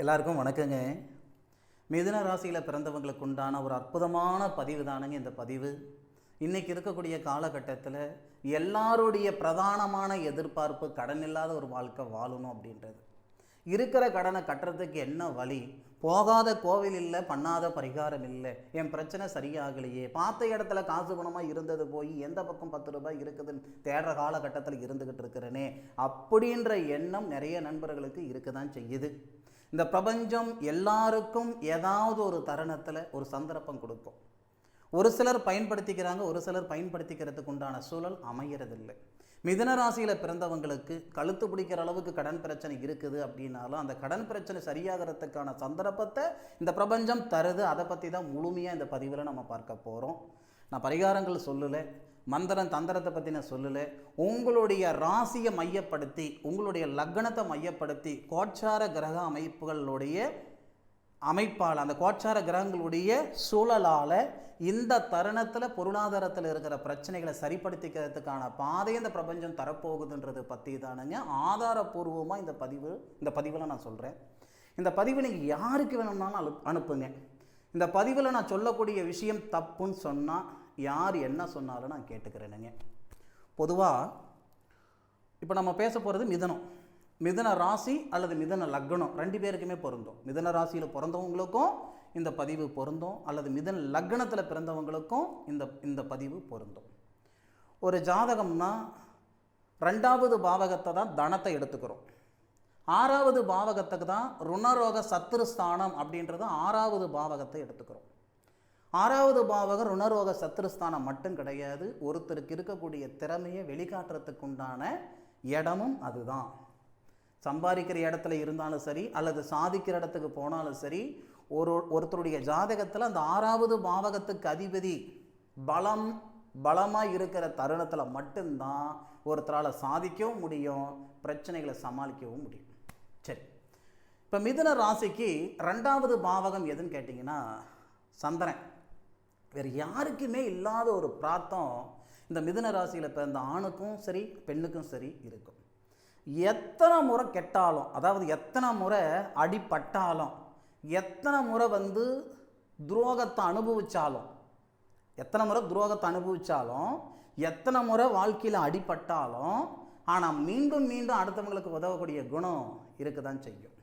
எல்லாருக்கும் வணக்கங்க. மிதுன ராசியில் பிறந்தவங்களுக்கு உண்டான ஒரு அற்புதமான பதிவு தானுங்க இந்த பதிவு. இன்றைக்கி இருக்கக்கூடிய காலகட்டத்தில் எல்லாருடைய பிரதானமான எதிர்பார்ப்பு கடன் இல்லாத ஒரு வாழ்க்கை வாழணும் அப்படின்றது. இருக்கிற கடனை கட்டுறதுக்கு என்ன வழி? போகாத கோவில் இல்லை பண்ணாத பரிகாரம் இல்லை என் பிரச்சனை சரியாகலையே பார்த்த இடத்துல காசு பணமாக இருந்தது போய் எந்த பக்கம் பத்து ரூபாய் இருக்குதுன்னு தேடுற காலகட்டத்தில் இருந்துக்கிட்டு இருக்கிறேனே அப்படின்ற எண்ணம் நிறைய நண்பர்களுக்கு இருக்க தான் செய்யுது. இந்த பிரபஞ்சம் எல்லாருக்கும் ஏதாவது ஒரு தருணத்தில் ஒரு சந்தர்ப்பம் கொடுக்கும். ஒரு சிலர் பயன்படுத்திக்கிறாங்க ஒரு சிலர் பயன்படுத்திக்கிறதுக்கு உண்டான சூழல் அமையறதில்லை. மிதன ராசியில் பிறந்தவங்களுக்கு கழுத்து பிடிக்கிற அளவுக்கு கடன் பிரச்சனை இருக்குது அப்படின்னாலும் அந்த கடன் பிரச்சனை சரியாகிறதுக்கான சந்தர்ப்பத்தை இந்த பிரபஞ்சம் தருது. அதை பற்றி தான் முழுமையாக இந்த பதிவில் நம்ம பார்க்க போகிறோம் நான் பரிகாரங்கள் சொல்லலை. மந்திரம் தந்திரத்தை பற்றின சொல்லலை. உங்களுடைய ராசியை மையப்படுத்தி உங்களுடைய லக்னத்தை மையப்படுத்தி கோச்சார கிரக அமைப்புகளுடைய அமைப்பால் அந்த கோச்சார கிரகங்களுடைய சூழலால் இந்த தருணத்தில் பொருளாதாரத்தில் இருக்கிற பிரச்சனைகளை சரிப்படுத்திக்கிறதுக்கான பாதையை இந்த பிரபஞ்சம் தரப்போகுதுன்றது பற்றி தானுங்க ஆதாரபூர்வமாக இந்த பதிவு இந்த பதிவில் நான் சொல்கிறேன் இந்த பதிவு நீங்கள் யாருக்கு வேணும்னாலும் அனுப்புங்க. இந்த பதிவில் நான் சொல்லக்கூடிய விஷயம் தப்புன்னு சொன்னால் யார் என்ன சொன்னாலும் நான் கேட்டுக்கிறேனுங்க பொதுவாக இப்போ நம்ம பேச போகிறது மிதனம். மிதன ராசி அல்லது மிதன லக்னம் ரெண்டு பேருக்குமே பொருந்தும். மிதன ராசியில் பிறந்தவங்களுக்கும் இந்த பதிவு பொருந்தும். அல்லது மிதன லக்னத்தில் பிறந்தவங்களுக்கும் இந்த இந்த பதிவு பொருந்தும். ஒரு ஜாதகம்னா ரெண்டாவது பாவகத்தை தான் தனத்தை எடுத்துக்கிறோம். ஆறாவது பாவகத்துக்கு தான் ருணரோக சத்துருஸ்தானம் அப்படின்றது ஆறாவது பாவகத்தை எடுத்துக்கிறோம். ஆறாவது பாவகம் ருணரோக சத்ருஸ்தானம் மட்டும் கிடையாது. ஒருத்தருக்கு இருக்கக்கூடிய திறமையை வெளிக்காட்டுறதுக்குண்டான இடமும் அதுதான். சம்பாதிக்கிற இடத்துல இருந்தாலும் சரி அல்லது சாதிக்கிற இடத்துக்கு போனாலும் சரி ஒரு ஒருத்தருடைய ஜாதகத்தில் அந்த ஆறாவது பாவகத்துக்கு அதிபதி பலம் பலமாக இருக்கிற தருணத்தில் மட்டும்தான் ஒருத்தரால் சாதிக்கவும் முடியும் பிரச்சனைகளை சமாளிக்கவும் முடியும். சரி. இப்போ மிதுன ராசிக்கு ரெண்டாவது பாவகம் எதுன்னு கேட்டிங்கன்னா சந்திரன். வேறு யாருக்குமே இல்லாத ஒரு பிராத்தம் இந்த மிதுன ராசியில் பிறந்த ஆணுக்கும் சரி பெண்ணுக்கும் சரி இருக்கும். எத்தனை முறை கெட்டாலும் அதாவது எத்தனை முறை அடிப்பட்டாலும் எத்தனை முறை வந்து துரோகத்தை அனுபவித்தாலும் எத்தனை முறை துரோகத்தை அனுபவித்தாலும் எத்தனை முறை வாழ்க்கையில் அடிப்பட்டாலும் ஆனால் மீண்டும் மீண்டும் அடுத்தவங்களுக்கு உதவக்கூடிய குணம் இருக்க தான் செய்யும்.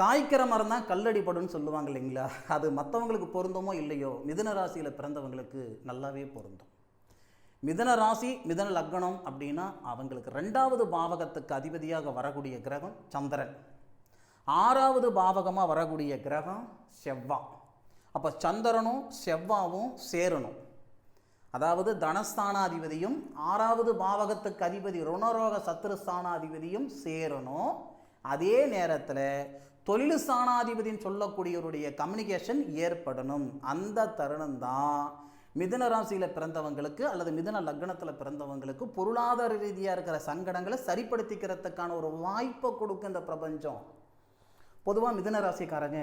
காய்க்கிற மரம் தான் கல்லடிப்படும்னு சொல்லுவாங்க இல்லைங்களா? அது மற்றவங்களுக்கு பொருந்தமோ இல்லையோ மிதன ராசியில் பிறந்தவங்களுக்கு நல்லாவே பொருந்தும். மிதன ராசி மிதன லக்னம் அப்படின்னா அவங்களுக்கு ரெண்டாவது பாவகத்துக்கு அதிபதியாக வரக்கூடிய கிரகம் சந்திரன். ஆறாவது பாவகமாக வரக்கூடிய கிரகம் செவ்வா. அப்போ சந்திரனும் செவ்வாவும் சேரணும். அதாவது தனஸ்தானாதிபதியும் ஆறாவது பாவகத்துக்கு அதிபதி ருணரோக சத்துருஸ்தானாதிபதியும் சேரணும். அதே நேரத்தில் தொழில் சாணாதிபதின்னு சொல்லக்கூடியவருடைய கம்யூனிகேஷன் ஏற்படணும். அந்த தருணம் தான் மிதுன ராசியில் பிறந்தவங்களுக்கு அல்லது மிதுன லக்னத்தில் பிறந்தவங்களுக்கு பொருளாதார ரீதியாக இருக்கிற சங்கடங்களை சரிப்படுத்திக்கிறதுக்கான ஒரு வாய்ப்பை கொடுக்கும் இந்த பிரபஞ்சம். பொதுவாக மிதுன ராசிக்காரங்க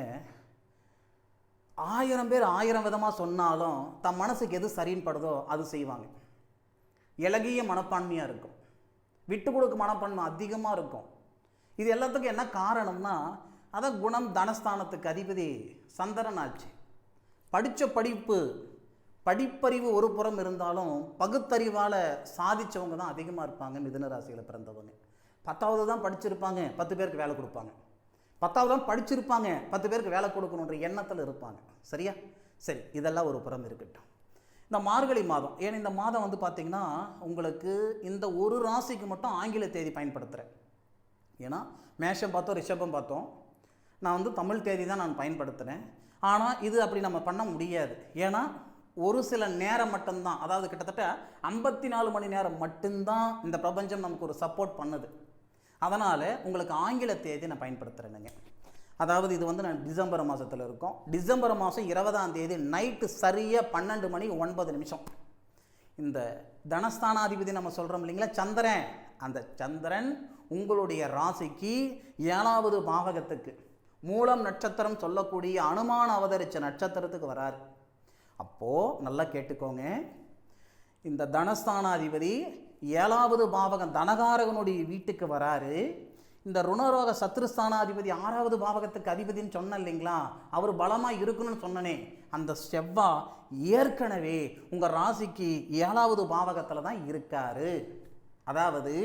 ஆயிரம் பேர் ஆயிரம் விதமாக சொன்னாலும் தம் மனசுக்கு எது சரின்னு படுதோ அது செய்வாங்க. இலகிய மனப்பான்மையாக இருக்கும். விட்டு கொடுக்க மனப்பான்மை அதிகமாக இருக்கும். இது எல்லாத்துக்கும் என்ன காரணம்னா அதான் குணம் தனஸ்தானத்துக்கு அதிபதி சந்திரன் ஆச்சு படித்த படிப்பு படிப்பறிவு ஒரு புறம் இருந்தாலும் பகுத்தறிவால் சாதித்தவங்க தான் அதிகமாக இருப்பாங்க மிதுன ராசியில் பிறந்தவங்க. பத்தாவது தான் படிச்சிருப்பாங்க பத்து பேருக்கு வேலை கொடுப்பாங்க. பத்தாவது தான் படிச்சிருப்பாங்க பத்து பேருக்கு வேலை கொடுக்கணுன்ற எண்ணத்தில் இருப்பாங்க. சரியா? சரி இதெல்லாம் ஒரு புறம் இருக்கட்டும். இந்த மார்கழி மாதம் ஏன்னா இந்த மாதம் வந்து பார்த்திங்கன்னா உங்களுக்கு இந்த ஒரு ராசிக்கு மட்டும் ஆங்கில தேதி பயன்படுத்துகிறேன் ஏன்னா மேஷம் பார்த்தோம் ரிஷபம் பார்த்தோம். நான் வந்து தமிழ் தேதி தான் நான் பயன்படுத்துகிறேன் ஆனால் இது அப்படி நம்ம பண்ண முடியாது. ஏன்னா ஒரு சில நேரம் மட்டும்தான். அதாவது கிட்டத்தட்ட ஐம்பத்தி நாலு மணி நேரம் மட்டும்தான் இந்த பிரபஞ்சம் நமக்கு ஒரு சப்போர்ட் பண்ணுது. அதனால் உங்களுக்கு ஆங்கில தேதி நான் பயன்படுத்துகிறேனுங்க அதாவது இது வந்து நான் டிசம்பர் மாதத்தில் இருக்கோம். டிசம்பர் மாதம் இருபதாம் தேதி நைட்டு சரியாக பன்னெண்டு மணி ஒன்பது நிமிஷம். இந்த தனஸ்தானாதிபதி நம்ம சொல்கிறோம் இல்லைங்களா? சந்திரன். அந்த சந்திரன் உங்களுடைய ராசிக்கு ஏழாவது பாவகத்துக்கு. மூலம் நட்சத்திரம் சொல்லக்கூடிய அனுமான அவதரித்த நட்சத்திரத்துக்கு வரார். அப்போது நல்லா கேட்டுக்கோங்க. இந்த தனஸ்தானாதிபதி ஏழாவது பாவகம் தனகாரகனுடைய வீட்டுக்கு வராரு. இந்த ருணரோக சத்ருஸ்தானாதிபதி ஆறாவது பாவகத்துக்கு அதிபதின்னு சொன்னேன் இல்லைங்களா? அவர் பலமாக இருக்கணும்னு சொன்னனே. அந்த செவ்வா ஏற்கனவே உங்கள் ராசிக்கு ஏழாவது பாவகத்தில் தான் இருக்காரு. அதாவது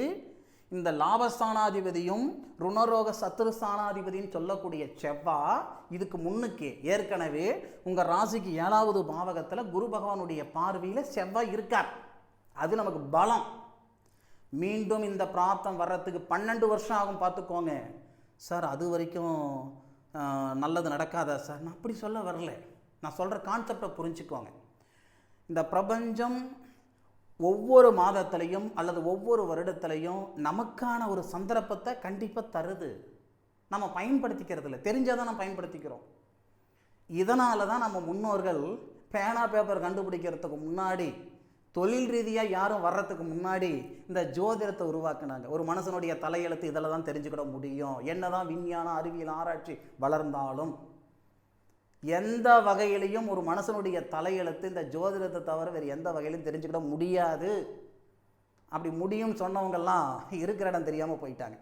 இந்த லாபஸ்தானாதிபதியும் ருணரோக சத்ருஸ்தானாதிபதின்னு சொல்லக்கூடிய செவ்வா இதுக்கு முன்னுக்கு ஏற்கனவே உங்கள் ராசிக்கு ஏழாவது பாவகத்தில் குரு பகவானுடைய பார்வையில் செவ்வாய் இருக்கார். அது நமக்கு பலம். மீண்டும் இந்த பிரார்த்தம் வர்றதுக்கு பன்னெண்டு வருஷம் ஆகும் பார்த்துக்கோங்க. சார் அது வரைக்கும் நல்லது நடக்காதா சார்? நான் அப்படி சொல்ல வரல. நான் சொல்கிற கான்செப்டை புரிஞ்சுக்கோங்க. இந்த பிரபஞ்சம் ஒவ்வொரு மாதத்திலையும் அல்லது ஒவ்வொரு வருடத்திலையும் நமக்கான ஒரு சந்தர்ப்பத்தை கண்டிப்பாக தருது. நம்ம பயன்படுத்திக்கிறது இல்லை தெரிஞ்சால் நம்ம பயன்படுத்திக்கிறோம். இதனால தான் நம்ம முன்னோர்கள் பேனா பேப்பர் கண்டுபிடிக்கிறதுக்கு முன்னாடி தொழில் ரீதியாக யாரும் வர்றதுக்கு முன்னாடி இந்த ஜோதிடத்தை உருவாக்குனாங்க. ஒரு மனுஷனுடைய தலையெழுத்து இதில் தான் தெரிஞ்சுக்கிட முடியும். என்னதான் விஞ்ஞானம் அறிவியல் ஆராய்ச்சி வளர்ந்தாலும் எந்த வகையிலையும் ஒரு மனுஷனுடைய தலையெழுத்து இந்த ஜோதிடத்தை தவிர வேறு எந்த வகையிலும் தெரிஞ்சுக்கிட முடியாது. அப்படி முடியும்னு சொன்னவங்கெல்லாம் இருக்கிற இடம் தெரியாமல் போயிட்டாங்க.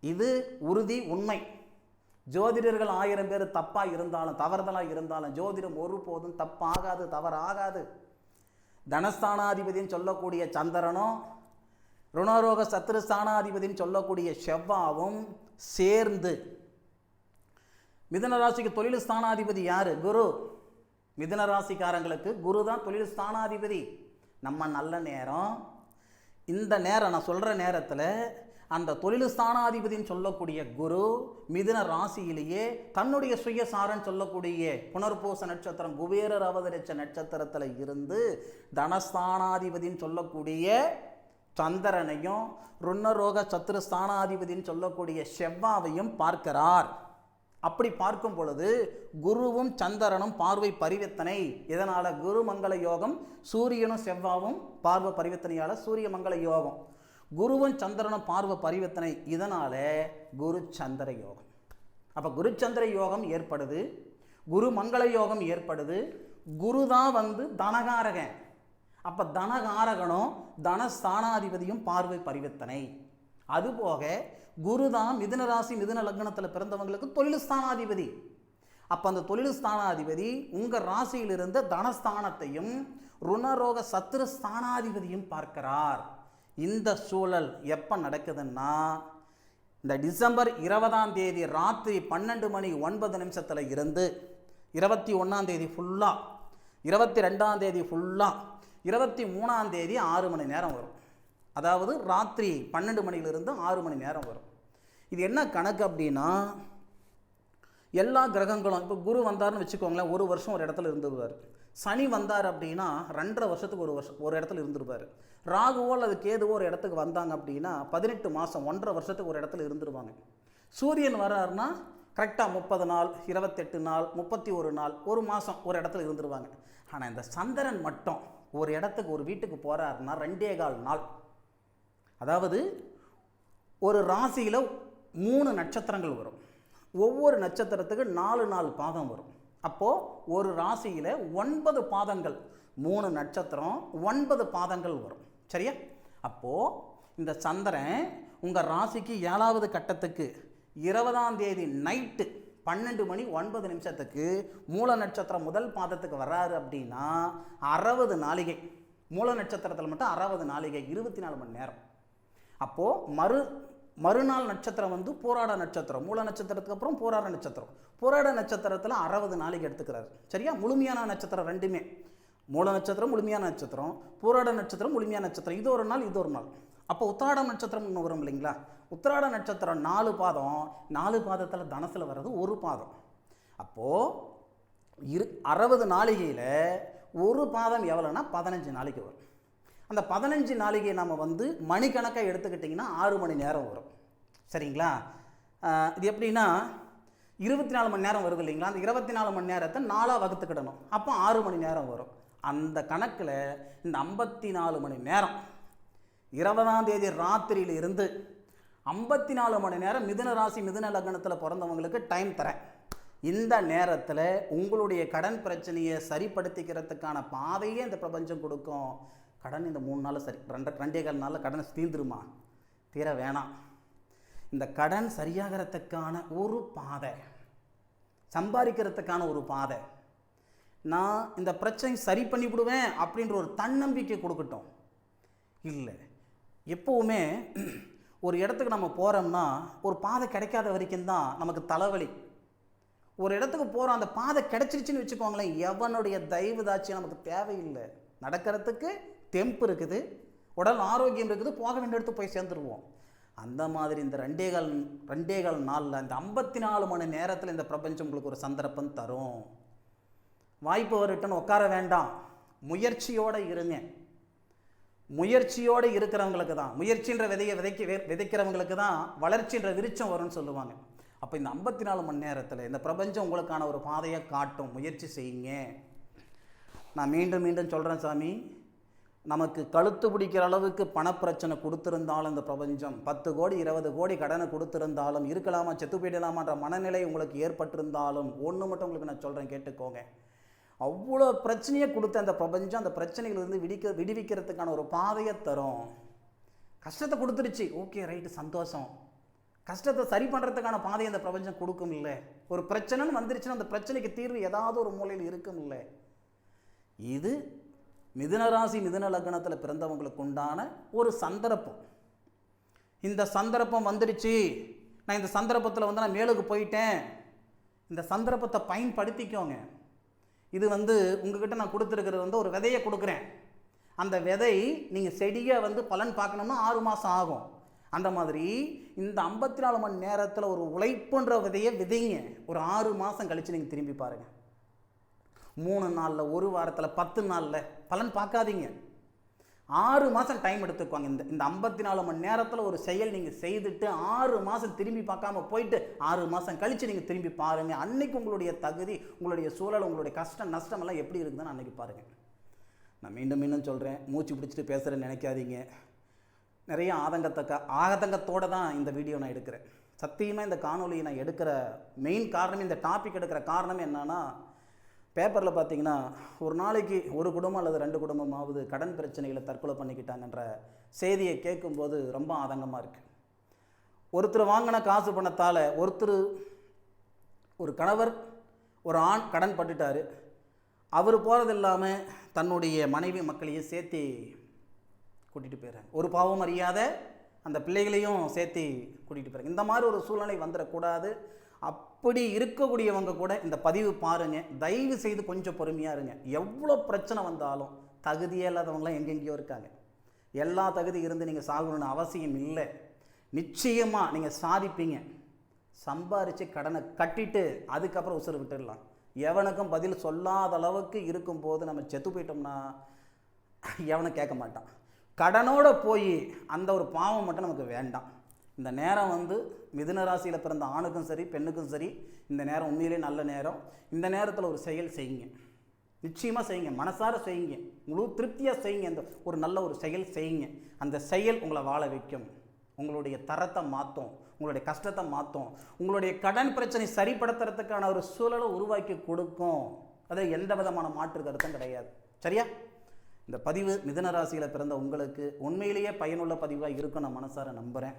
இது உறுதி உண்மை. ஜோதிடர்கள் ஆயிரம் பேர் தப்பாக இருந்தாலும் தவறுதலாக இருந்தாலும் ஜோதிடம் ஒருபோதும் தப்பாகாது தவறாகாது. தனஸ்தானாதிபதின்னு சொல்லக்கூடிய சந்திரனும் ருணரோக சத்ருஸ்தானாதிபதின்னு சொல்லக்கூடிய செவ்வாவும் சேர்ந்து மிதுன ராசிக்கு தொழில் ஸ்தானாதிபதி யார்? குரு. மிதுன ராசிக்காரங்களுக்கு குரு தான் தொழில் ஸ்தானாதிபதி. நம்ம நல்ல நேரம். இந்த நேரம் நான் சொல்கிற நேரத்தில் அந்த தொழில் ஸ்தானாதிபதின்னு சொல்லக்கூடிய குரு மிதுன ராசியிலேயே தன்னுடைய சுயசாரன் சொல்லக்கூடிய புனர்பூச நட்சத்திரம் குபேரர் அவதரிச்ச நட்சத்திரத்தில் இருந்து தனஸ்தானாதிபதின்னு சொல்லக்கூடிய சந்திரனையும் ருண்ணரோக சத்துரு ஸ்தானாதிபதின்னு சொல்லக்கூடிய செவ்வாவையும் பார்க்கிறார். அப்படி பார்க்கும் பொழுது குருவும் சந்திரனும் பார்வை பரிவர்த்தனை. இதனால் குரு மங்கள யோகம் சூரியனும் செவ்வாவும் பார்வை பரிவர்த்தனையால் சூரிய மங்கள யோகம். குருவும் சந்திரனும் பார்வை பரிவர்த்தனை. இதனால் குரு சந்திர யோகம். அப்போ குரு சந்திர யோகம் ஏற்படுது குரு மங்கள யோகம் ஏற்படுது குரு தான் வந்து தனகாரகன். அப்போ தனகாரகனும் தனஸ்தானாதிபதியும் பார்வை பரிவர்த்தனை. அதுபோக குரு தான் மிதுன ராசி மிதுன லக்னத்தில் பிறந்தவங்களுக்கு தொழில் ஸ்தானாதிபதி அப்போ அந்த தொழில் ஸ்தானாதிபதி உங்கள் ராசியிலிருந்து தனஸ்தானத்தையும் ருணரோக சத்துரு ஸ்தானாதிபதியும் பார்க்கிறார். இந்த சூழல் எப்போ நடக்குதுன்னா இந்த டிசம்பர் இருபதாம் தேதி ராத்திரி பன்னெண்டு மணி ஒன்பது நிமிஷத்தில் இருந்து இருபத்தி ஒன்றாம் தேதி ஃபுல்லாக இருபத்தி ரெண்டாம் தேதி ஃபுல்லாக இருபத்தி மூணாம் தேதி ஆறு மணி நேரம் வரும். அதாவது ராத்திரி பன்னெண்டு மணியிலிருந்து ஆறு மணி நேரம் வரும். இது என்ன கணக்கு அப்படின்னா எல்லா கிரகங்களும் இப்போ குரு வந்தார்னு வச்சுக்கோங்களேன் ஒரு வருஷம் ஒரு இடத்துல இருந்துருவார். சனி வந்தார் அப்படின்னா ரெண்டரை வருஷத்துக்கு ஒரு வருஷம் ஒரு இடத்துல இருந்துருவார். ராகுவோ அல்லது கேதுவோ ஒரு இடத்துக்கு வந்தாங்க அப்படின்னா பதினெட்டு மாதம் ஒன்றரை வருஷத்துக்கு ஒரு இடத்துல இருந்துருவாங்க. சூரியன் வர்றாருன்னா கரெக்டாக முப்பது நாள் இருபத்தெட்டு நாள் முப்பத்தி ஒரு நாள் ஒரு மாதம் ஒரு இடத்துல இருந்துருவாங்க. ஆனால் இந்த சந்திரன் மட்டும் ஒரு இடத்துக்கு ஒரு வீட்டுக்கு போகிறாருன்னா ரெண்டே கால் நாள். அதாவது ஒரு ராசியில் மூணு நட்சத்திரங்கள் வரும். ஒவ்வொரு நட்சத்திரத்துக்கு நாலு நாலு பாதம் வரும். அப்போது ஒரு ராசியில் ஒன்பது பாதங்கள் மூணு நட்சத்திரம் ஒன்பது பாதங்கள் வரும். சரியா? அப்போது இந்த சந்திரன் உங்கள் ராசிக்கு ஏழாவது கட்டத்துக்கு இருபதாம் தேதி நைட்டு பன்னெண்டு மணி ஒன்பது நிமிஷத்துக்கு மூல நட்சத்திரம் முதல் பாதத்துக்கு வர்றாரு அப்படின்னா அறுபது நாளிகை. மூல நட்சத்திரத்தில் மட்டும் அறுபது நாளிகை இருபத்தி நாலு மணி நேரம். அப்போது மறு மறுநாள் நட்சத்திரம் வந்து போராட நட்சத்திரம். மூல நட்சத்திரத்துக்கு அப்புறம் போராட நட்சத்திரம். போராட நட்சத்திரத்தில் அறுபது நாளைக்கு எடுத்துக்கிறாரு. சரியா? முழுமையான நட்சத்திரம் ரெண்டுமே. மூல நட்சத்திரம் முழுமையான நட்சத்திரம். போராட நட்சத்திரம் முழுமையான நட்சத்திரம். இது ஒரு நாள் இது ஒரு நாள். அப்போ உத்திராட நட்சத்திரம் ஒன்று வரும் இல்லைங்களா? உத்திராட நட்சத்திரம் நாலு பாதம். நாலு பாதத்தில் தனசில் வர்றது ஒரு பாதம். அப்போது இரு அறுபது நாளிகையில் ஒரு பாதம் எவ்வளோன்னா பதினஞ்சு நாளைக்கு வரும். அந்த பதினஞ்சு நாளிகை நம்ம வந்து மணிக்கணக்காக எடுத்துக்கிட்டிங்கன்னா ஆறு மணி நேரம் வரும். சரிங்களா? இது எப்படின்னா இருபத்தி நாலு மணி நேரம் வருது இல்லைங்களா? அந்த இருபத்தி நாலு மணி நேரத்தை நாலாக வகுத்துக்கிடணும். அப்போ ஆறு மணி நேரம் வரும். அந்த கணக்கில் இந்த ஐம்பத்தி நாலு மணி நேரம் இருபதாம் தேதி ராத்திரியில இருந்து ஐம்பத்தி நாலு மணி நேரம் மிதுன ராசி மிதுன லக்னத்தில் பிறந்தவங்களுக்கு டைம் தரேன். இந்த நேரத்தில் உங்களுடைய கடன் பிரச்சனையை சரிப்படுத்திக்கிறதுக்கான பாதையே இந்த பிரபஞ்சம் கொடுக்கும். கடன் இந்த மூணு நாள் சரி ரெண்டு ரெண்டே கால் நாளில் கடனை தீர்ந்துருமா? தீர வேணாம். இந்த கடன் சரியாகிறதுக்கான ஒரு பாதை சம்பாதிக்கிறதுக்கான ஒரு பாதை நான் இந்த பிரச்சனை சரி பண்ணிவிடுவேன் அப்படின்ற ஒரு தன்னம்பிக்கை கொடுக்கட்டும். இல்லை எப்போவுமே ஒரு இடத்துக்கு நம்ம போகிறோம்னா ஒரு பாதை கிடைக்காத வரைக்கும் தான் நமக்கு தலைவலி. ஒரு இடத்துக்கு போகிறோம் அந்த பாதை கிடைச்சிருச்சுன்னு வச்சுக்கோங்களேன் எவனுடைய தயவுதாச்சும் நமக்கு தேவையில்லை. நடக்கிறதுக்கு தெம்பு இருக்குது உடல் ஆரோக்கியம் இருக்குது போக வேண்டிய இடத்துக்கு போய் சேர்ந்துருவோம். அந்த மாதிரி இந்த ரெண்டே கால் ரெண்டே கால் நாளில் இந்த ஐம்பத்தி நாலு மணி நேரத்தில் இந்த பிரபஞ்சம் உங்களுக்கு ஒரு சந்தர்ப்பம் தரும். வாய்ப்பு வரட்டுன்னு உட்கார வேண்டாம். முயற்சியோடு இருங்க. முயற்சியோடு இருக்கிறவங்களுக்கு தான் முயற்சின்ற விதையை விதைக்க விதைக்கிறவங்களுக்கு தான் வளர்ச்சின்ற விருச்சம் வரும்னு சொல்லுவாங்க. அப்போ இந்த ஐம்பத்தி நாலு மணி நேரத்தில் இந்த பிரபஞ்சம் உங்களுக்கான ஒரு பாதையை காட்டும். முயற்சி செய்யுங்க. நான் மீண்டும் மீண்டும் சொல்கிறேன் சாமி. நமக்கு கழுத்து பிடிக்கிற அளவுக்கு பணப்பிரச்சனை கொடுத்துருந்தாலும் இந்த பிரபஞ்சம் பத்து கோடி இருபது கோடி கடனை கொடுத்துருந்தாலும் இருக்கலாமா செத்து போயிடலாமான்ற மனநிலை உங்களுக்கு ஏற்பட்டிருந்தாலும் ஒன்று மட்டும் உங்களுக்கு நான் சொல்கிறேன் கேட்டுக்கோங்க. அவ்வளோ பிரச்சனையை கொடுத்த அந்த பிரபஞ்சம் அந்த பிரச்சனைகளிலிருந்து விடிக்க விடுவிக்கிறதுக்கான ஒரு பாதையை தரும். கஷ்டத்தை கொடுத்துருச்சு. ஓகே ரைட்டு சந்தோஷம். கஷ்டத்தை சரி பண்ணுறதுக்கான பாதையை அந்த பிரபஞ்சம் கொடுக்கும் இல்லை. ஒரு பிரச்சனைன்னு வந்துருச்சுன்னா அந்த பிரச்சனைக்கு தீர்வு ஏதாவது ஒரு மூலையில் இருக்கும் இல்லை இது மிதுனராசி மிதுன லக்னத்தில் பிறந்தவங்களுக்கு உண்டான ஒரு சந்தர்ப்பம். இந்த சந்தர்ப்பம் வந்துடுச்சு. நான் இந்த சந்தர்ப்பத்தில் வந்து நான் மேலுக்கு போயிட்டேன். இந்த சந்தர்ப்பத்தை பயன்படுத்திக்கோங்க. இது வந்து உங்ககிட்ட நான் கொடுத்துருக்கிறது வந்து ஒரு விதையை கொடுக்குறேன். அந்த விதை நீங்கள் செடியை வந்து பலன் பார்க்கணும்னா ஆறு மாதம் ஆகும். அந்த மாதிரி இந்த ஐம்பத்தி நாலு மணி நேரத்தில் ஒரு உழைப்புன்ற விதையை விதைங்க. ஒரு ஆறு மாதம் கழித்து நீங்கள் திரும்பி பாருங்கள் மூணு நாளில் ஒரு வாரத்தில் பத்து நாளில் பலன் பார்க்காதீங்க. ஆறு மாதம் டைம் எடுத்துக்குவாங்க இந்த இந்த ஐம்பத்தி நாலு மணி நேரத்தில் ஒரு செயல் நீங்கள் செய்துட்டு ஆறு மாதம் திரும்பி பார்க்காம போயிட்டு ஆறு மாதம் கழித்து நீங்கள் திரும்பி பாருங்கள் அன்னைக்கு உங்களுடைய தகுதி உங்களுடைய சூழல் உங்களுடைய கஷ்டம் நஷ்டம் எல்லாம் எப்படி இருக்குதுன்னு அன்றைக்கி பாருங்கள் நான் மீண்டும் மீண்டும் சொல்கிறேன் மூச்சு பிடிச்சிட்டு பேசுகிறேன்னு நினைக்காதீங்க. நிறைய ஆதங்கத்தை க ஆதங்கத்தோடு தான் இந்த வீடியோ நான் எடுக்கிறேன். சத்தியமாக இந்த காணொலியை நான் எடுக்கிற மெயின் காரணம் இந்த டாபிக் எடுக்கிற காரணம் என்னென்னா பேப்பரில் பார்த்தீங்கன்னா ஒரு நாளைக்கு ஒரு குடும்பம் அல்லது ரெண்டு குடும்பமாவது கடன் பிரச்சனைகளை தற்கொலை பண்ணிக்கிட்டாங்கன்ற செய்தியை கேட்கும்போது ரொம்ப ஆதங்கமாக இருக்குது ஒருத்தர் வாங்கின காசு பணத்தால் ஒருத்தர் ஒரு கணவர் ஒரு ஆண் கடன் பட்டுட்டார். அவர் போகிறது இல்லாமல் தன்னுடைய மனைவி மக்களையும் சேர்த்து கூட்டிகிட்டு போயிடுறாங்க ஒரு பாவம் அறியாத அந்த பிள்ளைகளையும் சேர்த்து கூட்டிகிட்டு போகிறாங்க இந்த மாதிரி ஒரு சூழ்நிலை வந்துடக்கூடாது அப் அப்படி இருக்கக்கூடியவங்க கூட இந்த பதிவு பாருங்கள் தயவு செய்து கொஞ்சம் பொறுமையாக இருங்க. எவ்வளோ பிரச்சனை வந்தாலும் தகுதியே இல்லாதவங்களாம் எங்கெங்கேயோ இருக்காங்க. எல்லா தகுதி இருந்து நீங்கள் சாகணும்னு அவசியம் இல்லை. நிச்சயமாக நீங்கள் சாதிப்பீங்க. சம்பாரித்து கடனை கட்டிட்டு அதுக்கப்புறம் உசுறு விட்டுடலாம். எவனுக்கும் பதில் சொல்லாத அளவுக்கு இருக்கும்போது நம்ம செத்து போயிட்டோம்னா எவனை கேட்க மாட்டான். கடனோட போய் அந்த ஒரு பாவம் மட்டும் நமக்கு வேண்டாம். இந்த நேரம் வந்து மிதுன ராசியில் பிறந்த ஆணுக்கும் சரி பெண்ணுக்கும் சரி இந்த நேரம் உண்மையிலே நல்ல நேரம். இந்த நேரத்தில் ஒரு செயல் செய்யுங்க. நிச்சயமாக செய்யுங்க. மனசார செய்யுங்க. முழு திருப்தியாக செய்யுங்க. இந்த ஒரு நல்ல ஒரு செயல் செய்யுங்க. அந்த செயல் உங்களை வாழ வைக்கும். உங்களுடைய தரத்தை மாற்றும் உங்களுடைய கஷ்டத்தை மாற்றும் உங்களுடைய கடன் பிரச்சனை சரிப்படுத்துறதுக்கான ஒரு சூழலை உருவாக்கி கொடுக்கும். அது எந்த விதமான மாற்று கருத்தும் கிடையாது. சரியா? இந்த பதிவு மிதன ராசியில் பிறந்த உங்களுக்கு உண்மையிலேயே பயனுள்ள பதிவாக இருக்கும் நான் மனசார நம்புகிறேன்